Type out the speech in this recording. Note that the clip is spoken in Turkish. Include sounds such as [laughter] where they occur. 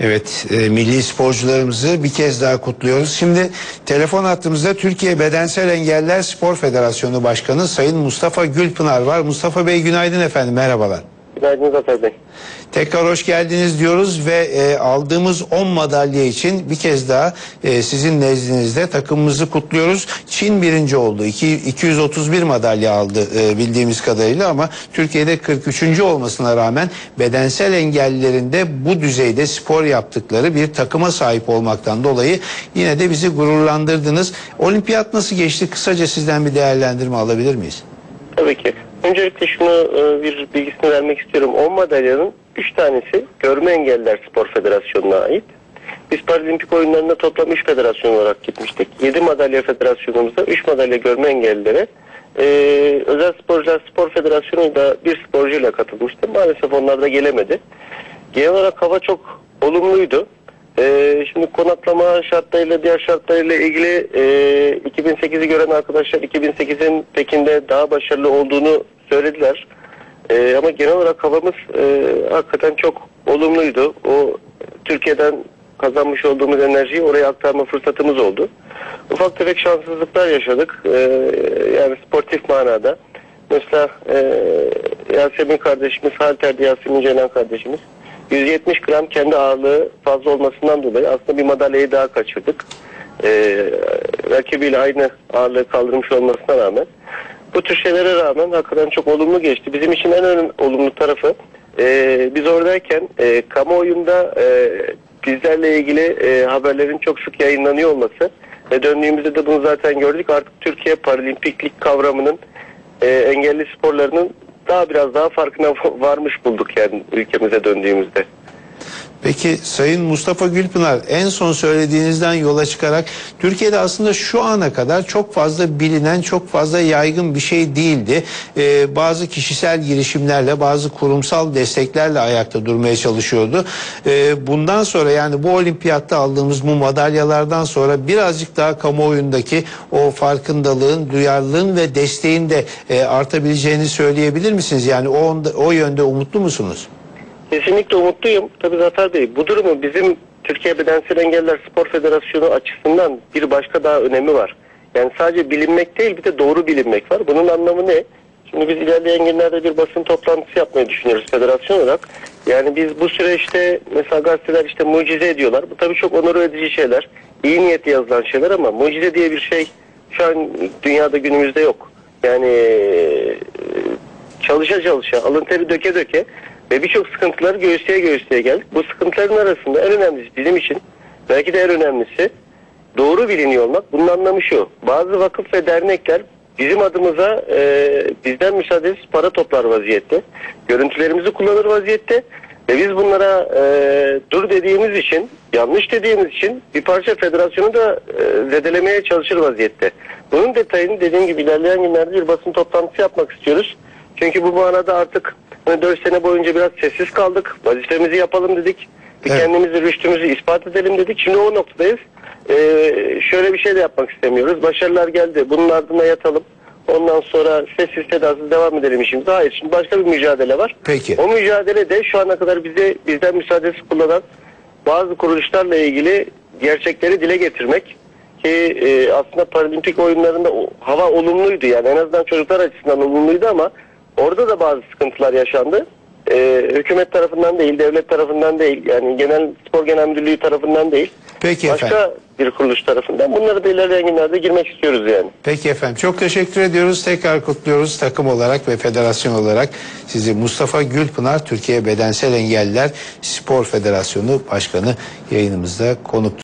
Evet, e, milli sporcularımızı bir kez daha kutluyoruz. Şimdi telefon hattımızda Türkiye Bedensel Engeller Spor Federasyonu Başkanı Sayın Mustafa Gülpınar var. Mustafa Bey günaydın efendim, merhabalar. Günaydın Zafer Bey. Tekrar hoş geldiniz diyoruz ve e, aldığımız 10 madalya için bir kez daha e, sizin nezdinizde takımımızı kutluyoruz. Çin birinci oldu. İki, 231 madalya aldı e, bildiğimiz kadarıyla ama Türkiye'de 43. olmasına rağmen bedensel engellilerin de bu düzeyde spor yaptıkları bir takıma sahip olmaktan dolayı yine de bizi gururlandırdınız. Olimpiyat nasıl geçti? Kısaca sizden bir değerlendirme alabilir miyiz? Tabii ki. Öncelikle şunu e, bir bilgisini vermek istiyorum. 10 madalyanın 3 tanesi Görme Engelliler Spor Federasyonu'na ait. Biz Paralimpik oyunlarına toplam 3 federasyon olarak gitmiştik. 7 madalya federasyonumuzda 3 madalya görme engellilere e, Özel Sporcular Spor Federasyonu da bir sporcuyla katılmıştı. Maalesef onlar da gelemedi. Genel olarak hava çok olumluydu. Ee, şimdi konaklama şartlarıyla diğer şartlarıyla ilgili e, 2008'i gören arkadaşlar 2008'in Pekin'de daha başarılı olduğunu söylediler. Ee, ama genel olarak havamız e, hakikaten çok olumluydu. O Türkiye'den kazanmış olduğumuz enerjiyi oraya aktarma fırsatımız oldu. Ufak tefek şanssızlıklar yaşadık. Ee, yani sportif manada. Mesela e, Yasemin kardeşimiz, Halter'de Yasemin Ceylan kardeşimiz 170 gram kendi ağırlığı fazla olmasından dolayı aslında bir madalyayı daha kaçırdık. Ee, rakibiyle aynı ağırlığı kaldırmış olmasına rağmen. Bu tür şeylere rağmen hakikaten çok olumlu geçti. Bizim için en önemli olumlu tarafı e, biz oradayken e, kamuoyunda e, bizlerle ilgili e, haberlerin çok sık yayınlanıyor olması ve döndüğümüzde de bunu zaten gördük. Artık Türkiye Paralimpiklik kavramının e, engelli sporlarının daha biraz daha farkına [laughs] varmış bulduk yani ülkemize döndüğümüzde. Peki Sayın Mustafa Gülpınar en son söylediğinizden yola çıkarak Türkiye'de aslında şu ana kadar çok fazla bilinen, çok fazla yaygın bir şey değildi. Ee, bazı kişisel girişimlerle, bazı kurumsal desteklerle ayakta durmaya çalışıyordu. Ee, bundan sonra yani bu olimpiyatta aldığımız bu madalyalardan sonra birazcık daha kamuoyundaki o farkındalığın, duyarlılığın ve desteğin de e, artabileceğini söyleyebilir misiniz? Yani o, o yönde umutlu musunuz? Kesinlikle umutluyum. Tabii Zafer Bey bu durumu bizim Türkiye Bedensel Engeller Spor Federasyonu açısından bir başka daha önemi var. Yani sadece bilinmek değil bir de doğru bilinmek var. Bunun anlamı ne? Şimdi biz ilerleyen günlerde bir basın toplantısı yapmayı düşünüyoruz federasyon olarak. Yani biz bu süreçte mesela gazeteler işte mucize ediyorlar. Bu tabii çok onur edici şeyler. İyi niyetli yazılan şeyler ama mucize diye bir şey şu an dünyada günümüzde yok. Yani e, çalışa çalışa, alın teri döke döke ve birçok sıkıntıları göğüsleye göğüsleye geldik. Bu sıkıntıların arasında en önemlisi bizim için belki de en önemlisi doğru biliniyor olmak. Bunun anlamı şu. Bazı vakıf ve dernekler bizim adımıza e, bizden müsaadesiz para toplar vaziyette. Görüntülerimizi kullanır vaziyette. Ve biz bunlara e, dur dediğimiz için, yanlış dediğimiz için bir parça federasyonu da e, zedelemeye çalışır vaziyette. Bunun detayını dediğim gibi ilerleyen günlerde bir basın toplantısı yapmak istiyoruz. Çünkü bu manada artık hani 4 sene boyunca biraz sessiz kaldık. Vazifemizi yapalım dedik. Bir Evet. kendimizi, rüştümüzü ispat edelim dedik. Şimdi o noktadayız. Ee, şöyle bir şey de yapmak istemiyoruz. Başarılar geldi. Bunun ardına yatalım. Ondan sonra sessiz sedasız devam edelim işimize. Hayır şimdi başka bir mücadele var. Peki. O mücadele de şu ana kadar bize bizden müsaadesi kullanan bazı kuruluşlarla ilgili gerçekleri dile getirmek ki e, aslında paralimpik oyunlarında o- hava olumluydu yani en azından çocuklar açısından olumluydu ama orada da bazı sıkıntılar yaşandı. E, hükümet tarafından değil, devlet tarafından değil yani genel spor genel müdürlüğü tarafından değil. Peki başka efendim. bir kuruluş tarafından. Bunları da ilerleyen günlerde girmek istiyoruz yani. Peki efendim çok teşekkür ediyoruz. Tekrar kutluyoruz takım olarak ve federasyon olarak sizi Mustafa Gülpınar Türkiye Bedensel Engelliler Spor Federasyonu Başkanı yayınımızda konuk